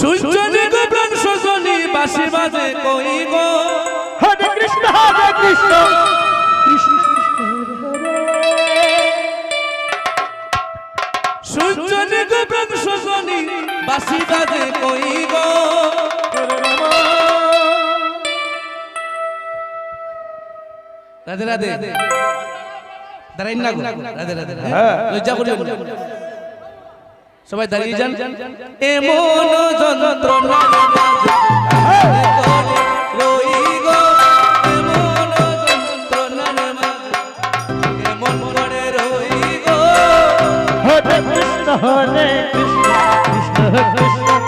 সূর্য জেগে প্রাণ সজনি বাসি বাজে কই গো? হরে কৃষ্ণ হরে কৃষ্ণ। সূর্য জেগে প্রাণ সজনি বাসি বাজে কই গো? রাধে রাধে। দাঁড়াই না রাধে রাধে। হ্যাঁ। লজ্জা করিও সবাই দাঁড়িয়ে যান। এমন যন্ত্রণা হরে কৃষ্ণ হরে কৃষ্ণ কৃষ্ণ কৃষ্ণ।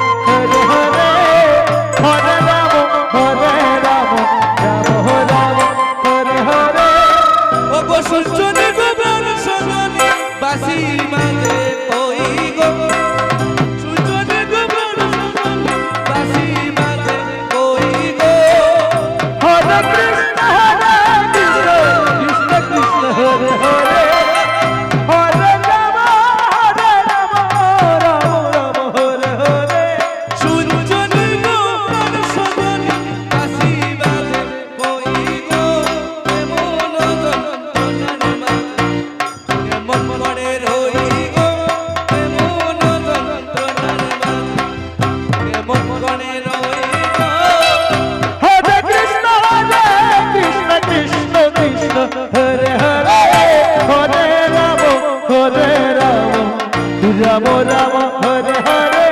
রাম রাম হরে হরে।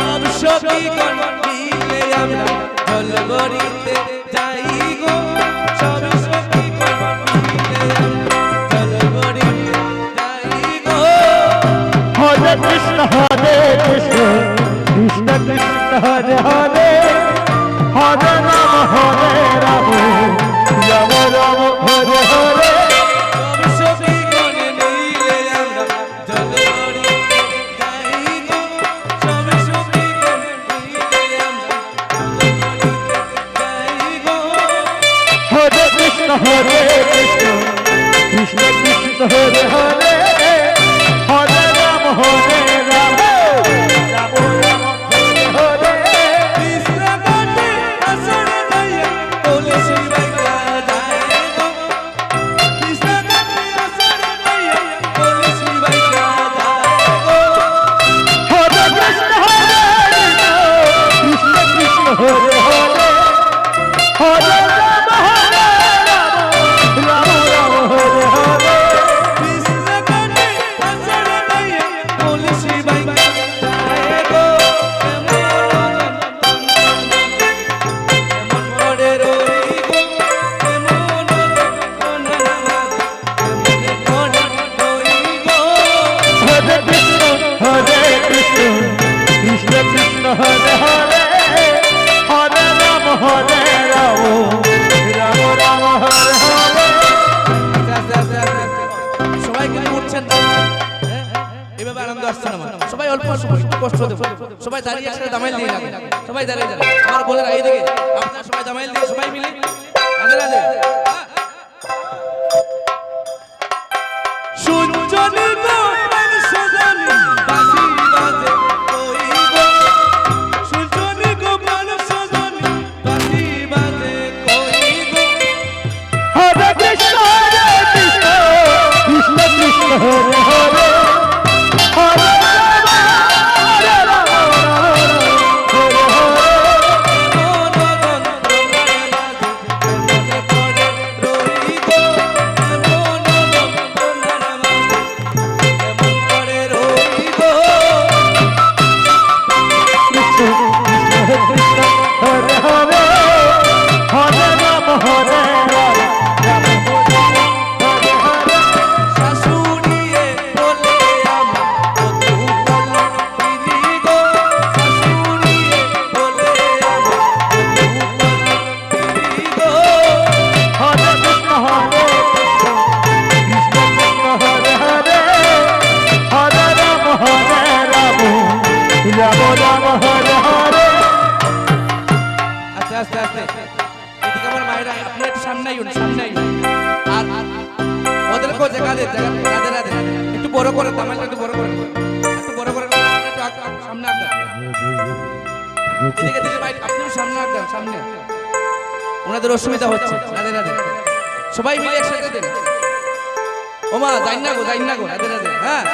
সব সখী গণ মিলে আমরা বলবরি কৃষ্ণ কৃষ্ণ হরে হরে। বলছেন এভাবে আনন্দ আসছে আমার। সবাই অল্প অল্প কষ্ট দেবো। সবাই দাঁড়িয়ে আসলে দামাইল দিয়ে যাবে। সবাই দাঁড়িয়ে যাবে। আমার বলে এই দিকে আপনার সবাই দামাইল দিয়ে সবাই মিলে রাধে রাধে। সূর্য করে তামালটা একটু বড় করে, একটু বড় করে সামনে আগ ভাই আপনিও সামনে আগ সামনে। ওনাদের অসুবিধা হচ্ছে। রাধে রাধে। সবাই মিলে একসাথে দেন। ওমা, যাই না গো, যাই না গো, রাধে রাধে। হ্যাঁ।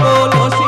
Oh si